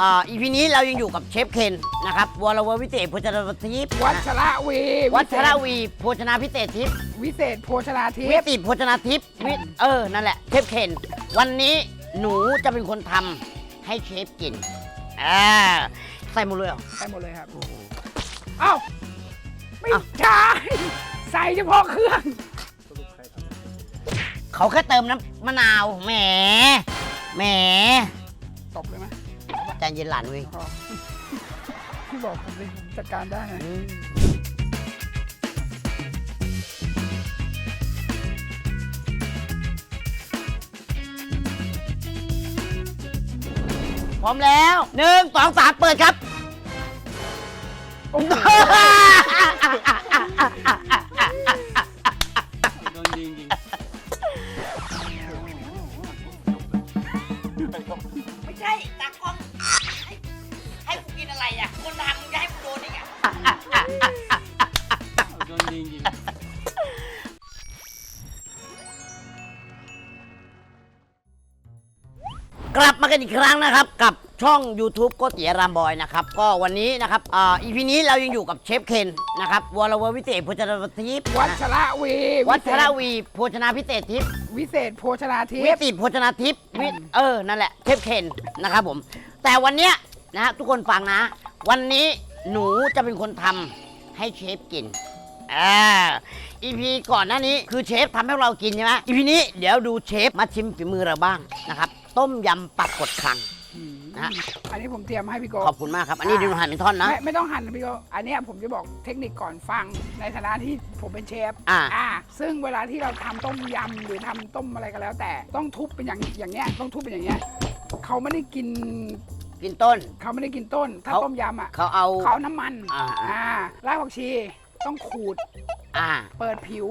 อ่าอีพีนี้เรายังอยู่กับเชฟเคนนะครับวรววิเศษโภชนาทิพย์วัชระวีวัชรวิเศษวีโภชนาพิเศษทิพย์วิเศษโภชนาทิวิพย์ติโภชนาทิพย์วิเออนั่นแหละเชฟเคนวันนี้หนูจะเป็นคนทำให้เชฟกินอ่าใส่หมดเลยเหรอ ใส่หมดเลยครับเอ้าไม่เอ้าใช่ใส่เฉพาะเครื่องเขาแค่เติมน้ำมะนาวแหมแหมตบเลยไหม ใจเย็นหลานเว้ยพอพี่บอกผมเลยผมจัดการได้ไงอืมพร้อมแล้วหนึ่งสองสามเปิดครับ โอ้โห กันอีกครั้งนะครับกับช่อง YouTube โกติยารามบอยนะครับก็วันนี้นะครับอ่าอีพีนี้เรายังอยู่กับเชฟเคนนะครับวรววิเศษโภชนาทิพย์วัชระวีวัชรวิวีโภชนาพิเศษทิพย์วิเศษโภชนาทิวิพย์ติโภชนาทิพย์วิเออนั่นแหละเชฟเคนนะครับผม แต่วันเนี้ยนะฮะทุกคนฟังนะ วันนี้หนูจะเป็นคนทำให้เชฟกินอ่าอีพีก่อนหน้านี้คือเชฟทำให้เรากินใช่ไหมอีพีนี้เดี๋ยวดูเชฟมาชิมฝีมือเราบ้างนะครับ ต้มยำปักกดคลัง อืมนะฮะ อันนี้ผมเตรียมให้พี่โก ขอบคุณมากครับ อันนี้ดูหั่นเป็นท่อนนะ ไม่ไม่ต้องหั่นนะพี่โก อันเนี้ยผมจะบอกเทคนิคก่อนฟังในฐานะที่ผมเป็นเชฟ อ่าซึ่งเวลาที่เราทำต้มยำหรือทำต้มอะไรก็แล้ว แต่ต้องทุบเป็นอย่างอย่างเงี้ยต้องทุบเป็นอย่างเงี้ยเขาไม่ได้กินกินต้น เขาไม่ได้กินต้น ถ้าเขา ต้มยำอะเขาเอา เขาน้ำมัน อ่าอ่า รากผักชีต้องขูด อ่า เปิดผิว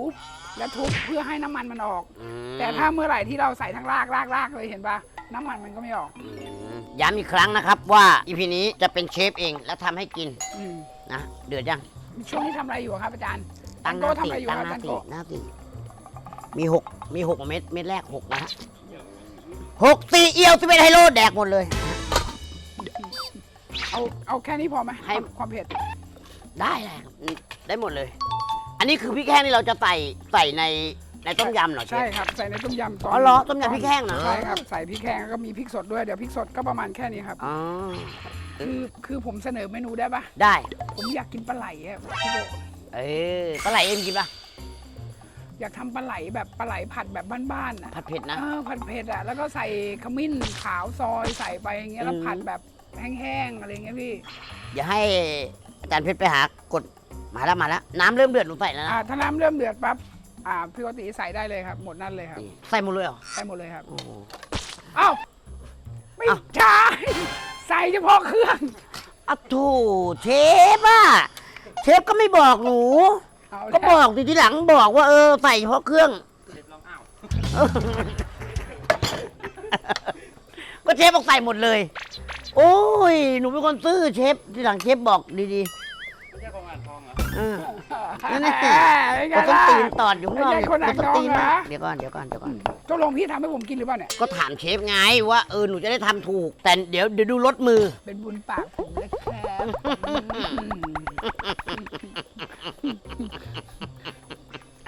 แล้วทุบเพื่อให้น้ำมันมันออก อืมแต่ถ้าเมื่อไหร่ที่เราใส่ทั้งรากรากรากเลยเห็นปะน้ำมันมันก็ไม่ออกอืมย้ำอีกครั้งนะครับว่าอีพีนี้จะเป็นเชฟเองแล้วทำให้กินอืมนะเดือดยัง ช่วงนี้ทำอะไรอยู่ครับอาจารย์ตั้งหโก้น้าทำติอะไรอยู่ตั้งครับหน้าตั้งติโก้หน้าติมีหกมีหกเม็ดเม็ดแรกหกนะฮะหกตีเอียวสิบเอ็ดไฮโลแดกหมดเลย เอาเอาแค่นี้พอไหมให้ ความความเผ็ดได้ได้ครับอืมได้หมดเลย อันนี้คือพริกแห้งที่เราจะใส่ใส่ในในต้มยำเหรอเชใช่ฟครับ ใส่ในต้มยำตอนอ๋อเหรอต้มยำพริกแห้งเหรอ ใช่ครับใส่พริกแห้งแล้วก็มีพริกสดด้วยเดี๋ยวพริกสดก็ประมาณแค่นี้ครับ อ๋อคือคือผมเสนอเมนูได้ปะได้ ผมอยากกินปลาไหลอะพี่โบเออปลาไหลเอ็มกินปะอยากทำปลาไหลแบบปลาไหลผัดแบบบ้านๆอะผัดเผ็ดนะ เออผัดเผ็ดอะแล้วก็ใส่ขมิ้นขาวซอยใส่ไปอย่างเงี้ยแล้วอืม ผัดแบบแห้งๆอะไรเงี้ยพี่ อย่าให้อาจารย์เพชรไปหากด มาแล้วมาแล้วน้ำเริ่มเดือดหนูใส่แล้วอ่านะถ้าน้ำเริ่มเดือดปั๊บอ่าพี่โกติใส่ได้เลยครับ หมดนั่นเลยครับ นี่ใส่หมดเลยเหรอใส่หมดเลยครับ โอ้โห เอ้า ไม่เอ้าใช่ใส่เฉพาะเครื่อง อะถูเชฟอะเชฟก็ไม่บอกหนู เอาก็บอกทีทีหลังบอกว่าเออใส่เฉพาะเครื่องเจ็บลองอ้าวก็เชฟบอกใส่หมดเลย โอ้ย หนูเป็นคนซื่อเชฟทีหลังเชฟบอกดีไเหรอๆเออนั่นั่นนน่ะสิไงก็ต้องล่ะตีนตอดอยู่ข้างนอกไม่ใช่คนอ่างก็ต้องตีนทองเหรอเดี๋ยวก่อนเดี๋ยวก่อนเดี๋ยวก่อน ตกลงพี่ทำให้ผมกินหรือเปล่าเนี่ย ก็ถามเชฟไงว่าเออหนูจะได้ทำถูก แต่เดี๋ยวเดี๋ยวดูรสมือ เป็นบุญปากผมนะครับ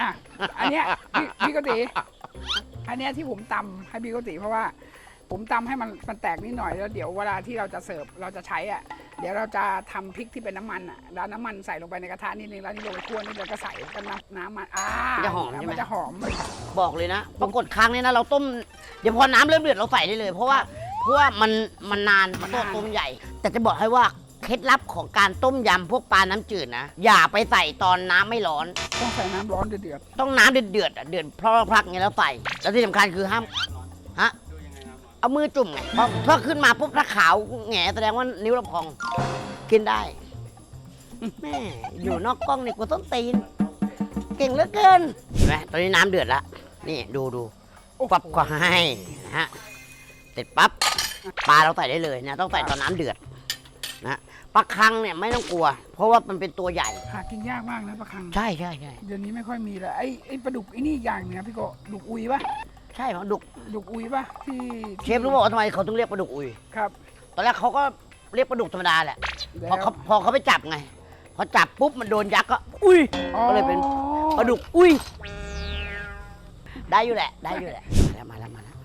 อะ อันเนี้ยพี่พี่โกติ อันเนี้ยที่ผมตำให้พี่โกติเพราะว่า ผมตำให้มันมันแตกนิดหน่อยแล้วเดี๋ยวเวลาที่เราจะเสิร์ฟเราจะใช้อะ เดี๋ยวเราจะทำพริกที่เป็นน้ำมันอะแล้วน้ำมันใส่ลงไปในกระทะนิดนึงแล้วนี่ลงไปคั่วนิดเดียวก็ใส่กันน้ำน้ำมันอ่ามันจะหอมใช่ไหม มันจะหอมบอกเลยนะ ปรากฏครั้งนี้นะเราต้ม เดี๋ยวพอน้ำเริ่มเดือดเราใส่ได้เลย เพราะว่าเพราะว่ามันมันนานมันต้มต้มใหญ่ แต่จะบอกให้ว่าเคล็ดลับของการต้มยำพวกปลาน้ำจืดนะอย่าไปใส่ตอนน้ำไม่ร้อน ต้องใส่น้ำร้อนเดือดต้องน้ำเดือดเดือดๆอะเดือดพลอกๆอย่างเงี้ยแล้วใส่แล้วที่สำคัญคือห้าม เอามือจุ่มไงเพราะถ้าขึ้นมาปุ๊บถ้าขาวแหงแสดงว่านิ้วเราพอง กินได้ แม่อยู่นอกกล้องนี่กูต้นตีน เก่งเหลือเกินเห็นไหมตอนนี้น้ำเดือดแล้วนี่ดูดูๆโอ้โหปั๊บก็ให้นะฮะเสร็จปั๊บปลาเราใส่ได้เลยนะต้องใส่ตอนน้ำเดือดนะปลาคังเนี่ยไม่ต้องกลัว เพราะว่ามันเป็นตัวใหญ่ หากินยากมากนะปลาคัง ใช่ใช่ใช่เดี๋ยวนี้ไม่ค่อยมีแล้วไอ้ไอ้ปลาดุกไอ้นี่อีกอย่างหนึงนะพี่โกดุกอุยปะใช่เพราะดุกดุกอุยปะที่เชฟรู้บอกว่าทำไมเขาถึงเรียกปลาดุกอุย ครับตอนแรกเขาก็เรียกปลาดุกธรรมดาแหละแล้พอวเขาพอเขาไปจับไง พอจับปุ๊บมันโดนยักษ์ก็ อุ้ยก็เลยเป็นปลาดุกอุ้ย ได้อยู่แหละ ได้อยู่แหละมาแล้วมาแล้วมาแล้ว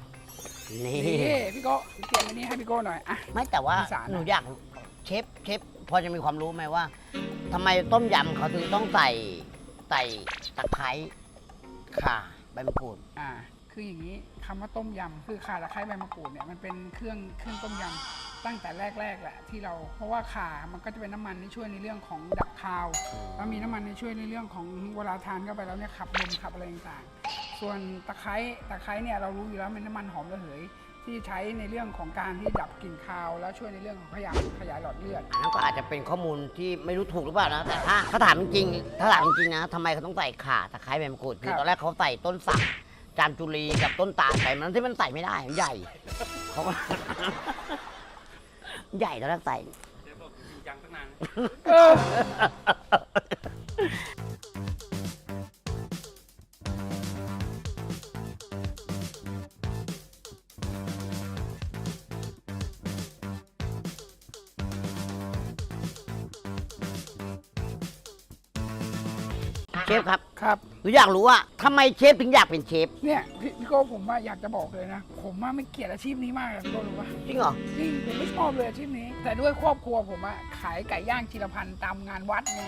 นี่นี่พี่โก้เตรียมอันนี้ให้พี่โก้หน่อยอะไม่แต่ว่าอีสานอะหนูอยากเชฟเชฟพอจะมีความรู้ไหมว่าทำไมต้มยำเขาถึงต้องใส่ใส่ตะไคร้ข่าใบมะกรูดอ่า คืออย่างนี้คำว่าต้มยำคือข่าตะไคร้ใบมะกรูดเนี่ยมันเป็นเครื่องเครื่องต้มยำตั้งแต่แรกๆแหละที่เรา เพราะว่าข่ามันก็จะเป็นน้ำมันที่ช่วยในเรื่องของดับคาวแล้วมีน้ำมันที่ช่วยในเรื่องของเวลาทานเข้าไปแล้วเนี่ยขับลมขับอะไรต่างๆ ส่วนตะไคร้ตะไคร้เนี่ยเรารู้อยู่แล้วเป็นน้ำมันหอมระเหยที่ใช้ในเรื่องของการที่ดับกลิ่นคาว แล้วช่วยในเรื่องของขยายขยายหลอดเลือดอันนั้นก็อาจจะเป็นข้อมูลที่ไม่รู้ถูกหรือเปล่านะแต่ถ้าถ้าถามจริงๆถ้าถามจริงๆนะทำไมเขาต้องใส่ข่าตะไคร้ใบมะกรูดคือครับตอนแรกเขาใส่ต้นสัก จามจุลีกับต้นตาลใส่มันที่มันใส่ไม่ได้มันใหญ่เขาก็ ใหญ่ตอนแรกใส่เดี๋ยวบอกจริงจังตั้งนานเออเชฟครับ ครับหนูอยากรู้ว่าทำไมเชฟถึงอยากเป็นเชฟเนี่ยพี่พี่โก้ผมว่าอยากจะบอกเลยนะ ผมว่าไม่เกลียดอาชีพนี้มากเลยพี่โก้รู้ปะจริงเหรอจริงผมไม่ชอบเลยอาชีพนี้ แต่ด้วยครอบครัวผมอะขายไก่ย่างจิรพันธ์ตามงานวัดไง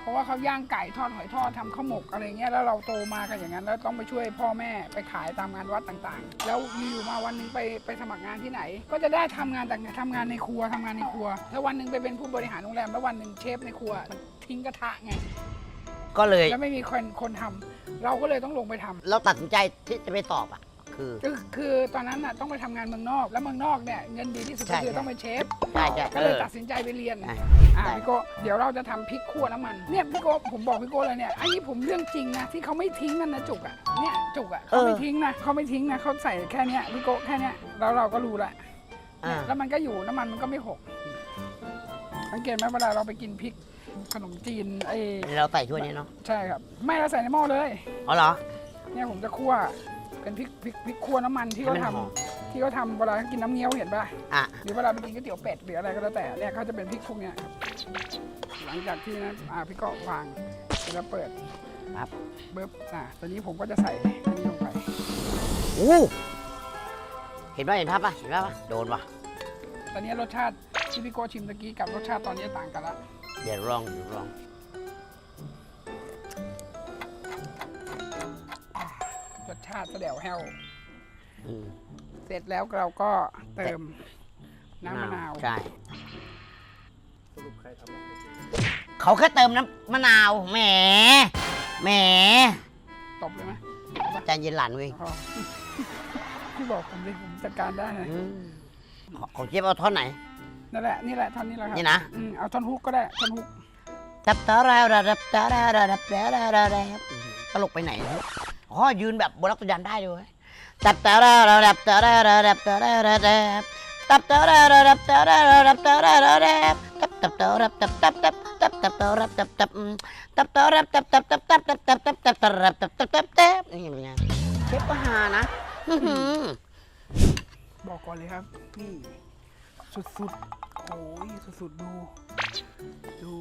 เพราะว่าเขาย่างไก่ทอดหอยทอดทำข้าวหมกอะไรเงี้ยแล้วเราโตมากันอย่างนั้นแล้วต้องไปช่วยพ่อแม่ไปขายตามงานวัดต่างๆ แล้วอยู่ๆมาวันหนึงไปไปสมัครงานที่ไหน ก็จะได้ทำงานต่างๆทำงานในครัวทำงานในครัว แล้ววันหนึ่งไปเป็นผู้บริหารโรงแรมแล้ววันหนึ่งเชฟในครัวมันทิ้งกระทะไง ก็เลยแล้วไม่มีคนคนทำเราก็เลยต้องลงไปทำ เราตัดสินใจที่จะไปสอบอะ คือ คือคือตอนนั้นน่ะต้องไปทำงานเมืองนอก แล้วเมืองนอกเนี่ยเงินดีที่สุดใช่ก็คือใช่ต้องเป็นเชฟใช่ใช่ก็เอเลยอตัดสินใจไปเรียนใช่อ่าใช่พี่โก้เดี๋ยวเราจะทำพริกคั่วน้ำมันเนี่ยพี่โก้ผมบอกพี่โก้เลยเนี่ยอันนี้ผมเรื่องจริงนะที่เขาไม่ทิ้งกันนะจุกอะเนี่ยจุกอะเขาไม่ทิ้งนะเขาไม่ทิ้งนะเขาใส่แค่เนี้ยพี่โก้แค่เนี้ยแล้วเราก็รู้ละอ่าแล้วมันก็อยู่น้ำมันมันก็ไม่หกสังเกตไหมเวลาเราไปกินพริก ขนมจีนไอ้เราใส่ถ้วยนี้เนาะใช่ครับ ไม่เราใส่ในหม้อเลย อ๋อเหรอ เนี่ยผมจะคั่วเป็นพริกพริกพริกคั่วน้ำมันที่เขาให้มันหอม ทำที่เขาทำเวลากินน้ำเงี้ยวเห็นป่ะอะหรือเวลาไปกินก๋วยเตี๋ยวเป็ดหรืออะไรก็แล้วแต่เนี่ยเขาจะเป็นพริกพวกเนี้ยครับหลังจากที่นะอ่าพี่ก็วางแล้วเปิดครับเบิบอ่าตอนนี้ผมก็จะใส่อันนี้ลงไปอู้เห็นป่ะเห็นภาพป่ะเห็นภาพป่ะโดนป่ะตอนนี้รสชาติที่พี่โก้ชิมตะกี้กับรสชาติตอนนี้ต่างกันละ เดี๋ยวลองเดี๋ยวลองรสชาติกระเดี่ยวแห้วอืมเสร็จแล้วเราก็เติมน้ำมะนาว ใช่สรุปใครทำให้ใครกินเขาแค่เติมน้ำมะนาว แหม แหม ตบเลยไหมใจเย็นหลานเว้ยพอพี่บอกผมเลยผมจัดการได้นะอืมของของเจี๊ยบเอาท่อนไหน นั่นแหละนี่แหละท่อนนี้แหละครับนี่นะ อืมเอาท่อนฮุกก็ได้ท่อนฮุกตับตาราราดับตาราราดับตาราราราตลกไปไหนเนี่ยอ๋อยืนแบบบนรักตุยันได้ด้วยตับตาราราดับตาราราดับตาราราดับตับตาราราดับตาราราดับตาราราดับตับตับตารับตับตับตับตับตับตารับตับตับอืมตับตารับตับตับตับตับตับตับตับตับตารับตับตับตับตับนี่เป็นไงเชฟก็หานะอื้อหือบอกก่อนเลยครับ นี่ สุดๆ โอ้ยสุดๆดู ดู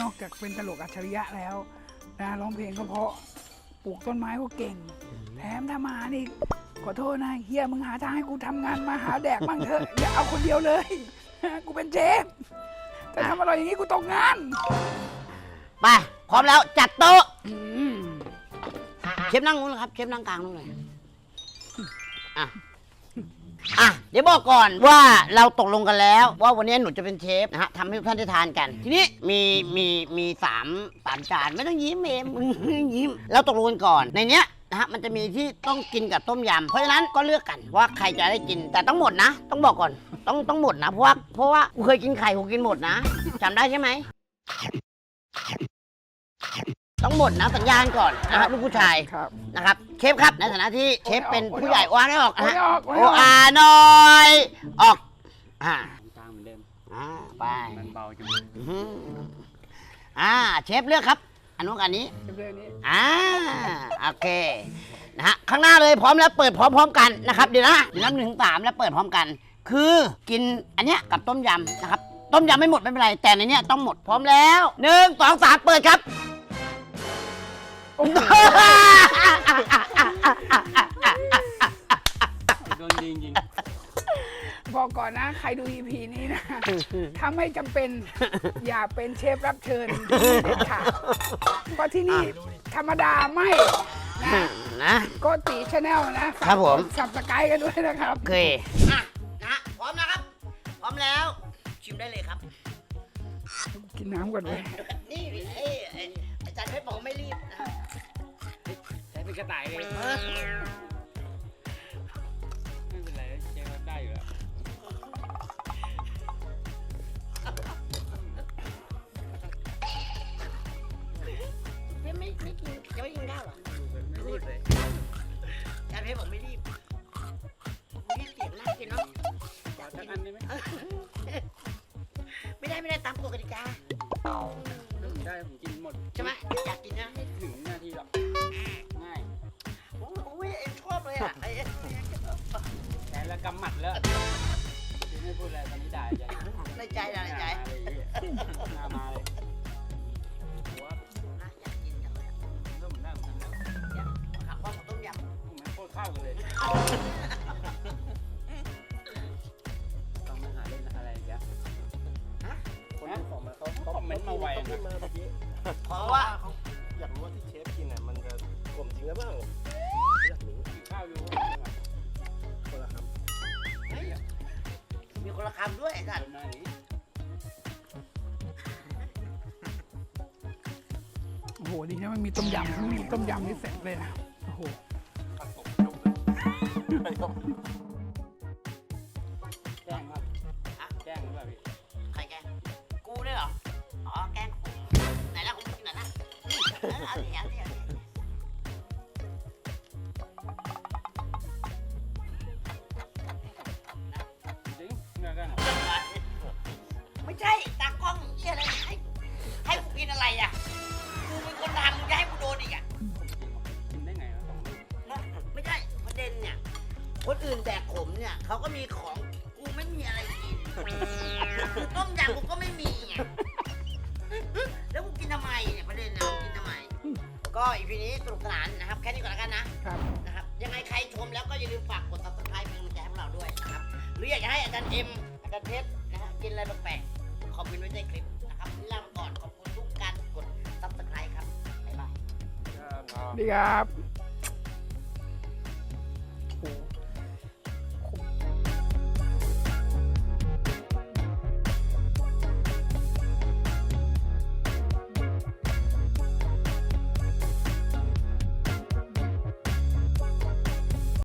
นอกจากเป็นตลกอัจฉริยะแล้วนะร้องเพลงก็เพราะปลูกต้นไม้ก็เก่ง แถมทำอาหารอีกขอโทษนะเฮียมึงหาทางให้กูทำงานมาหาแดกบ้างเถอะ อย่าเอาคนเดียวเลย กูเป็นเชฟแต่ทำอร่อยอย่างนี้กูตกงานไปพร้อมแล้วจัดโต๊ะอืมเชฟนั่งนู้นเลยครับ เชฟนั่งกลางนู้นเลยอะ อะเดี๋ยวบอกก่อนว่าเราตกลงกันแล้ว ว่าวันนี้หนูจะเป็นเชฟนะฮะทำให้ทุกท่านได้ทานกัน ทีนี้มีมีมีสามสามจานไม่ต้องยิ้มเองมึงไม่ต้องยิ้มเราตกลงกันก่อนในเนี้ยนะฮะมันจะมีที่ต้องกินกับต้มยำเพราะฉะนั้นก็เลือกกันว่าใครจะได้กินแต่ต้องหมดนะ ต้องบอกก่อนต้องต้องหมดนะเพราะว่าเพราะว่ากูเคยกินไข่กูกินหมดนะจำได้ใช่ไหม ต้องหมดนะสัญญาณก่อนนะฮะลูกผู้ชายครับนะครับเชฟครับในฐานะที่เชฟเป็นผู้ใหญ่โออาไม่ออกโอ้นะยฮะออกโอ้ยโอออก อาน้อยออกอ่าจางเหมือนเดิมอ่าไปมันเบาจังอื้อหืออ่าเชฟเลือกครับ อันนู้นอันนี้ เรื่องนี้อ่าโอเคนะฮะข้างหน้าเลยพร้อมแล้วเปิดพร้อมๆกันนะครับเดี๋ยวนะเดี๋ยวนับหนึ่งถึงสามแล้วเปิดพร้อมกัน คือกินอันเนี้ยกับต้มยำนะครับต้มยำไม่หมดไม่เป็นไรแต่ในเนี้ยต้องหมดพร้อมแล้วหนึ่งสองสามเปิดครับ โอ้โหโดนยิงยิงบอกก่อนนะ ใครดู EP นี้นะ ถ้าไม่จำเป็น อย่าเป็นเชฟรับเชิญที่นี่เด็ดขาดเพราะที่นี่ธรรมดาไม่นะนะ โกติชาแนลนะครับผมสับสกายกันด้วยนะครับ โอเค อะนะพร้อมนะครับ พร้อมแล้ว ชิมได้เลยครับ กินน้ำก่อนเลยนี่เอ้ยเอ้ยอาจารย์เพชรบอกไม่รีบนะใช้เป็น กระต่ายเลย หมัดแล้วไม่พูดอะไรตอนนี้ด่าใหญ่ในใจนะในใจ หน้ามาเลยหัวนะอยากกินจังเลยอะเริ่มหน้ามันแล้วอยากขับข้าวกับต้มยำมันโคตรเข้ากันเลย ต้องมาหาเล่นอะไรอย่างเงี้ยคนที่ของมาเขาเขาคอมเมนต์มาไวเขาพูดนะมาเมื่อกี้เพราะว่าเขาอยากรู้ว่าที่เชฟกินเนี่ยมันจะกลมจริงหรือเปล่าอยากรู้กินข้าวอยู่ คนละคำด้วยไอ้สัตว์เดินมาอย่างนี้โอ้โหดีนะมันมีต้มยำมันมีต้มยำนี่เสร็จเลยนะโอ้โหำไม่ต้องแก อื่นแดกขมเนี่ยเขาก็มีของกูไม่มีอะไรกินกูต้มยำกูก็ไม่มีไงแล้วกูกินทำไมเนี่ยประเด็นเนี่ยกูกินทำไม ก็อีพีนี้สนุกสนานนะครับ แค่นี้ก่อนแล้วกันนะครับนะครับ ยังไงใครชมแล้วก็อย่าลืมฝากกด subscribe เป็นกำลังใจให้พวกเราด้วยนะครับ หรืออยากจะให้อาจารย์เอ็มอาจารย์เพชรนะฮะกินอะไรแปลกๆคอมเมนต์ไว้ใต้คลิปนะครับลาไปก่อนขอบคุณทุกการกด subscribe ครับบ๊ายบาย ดีครับ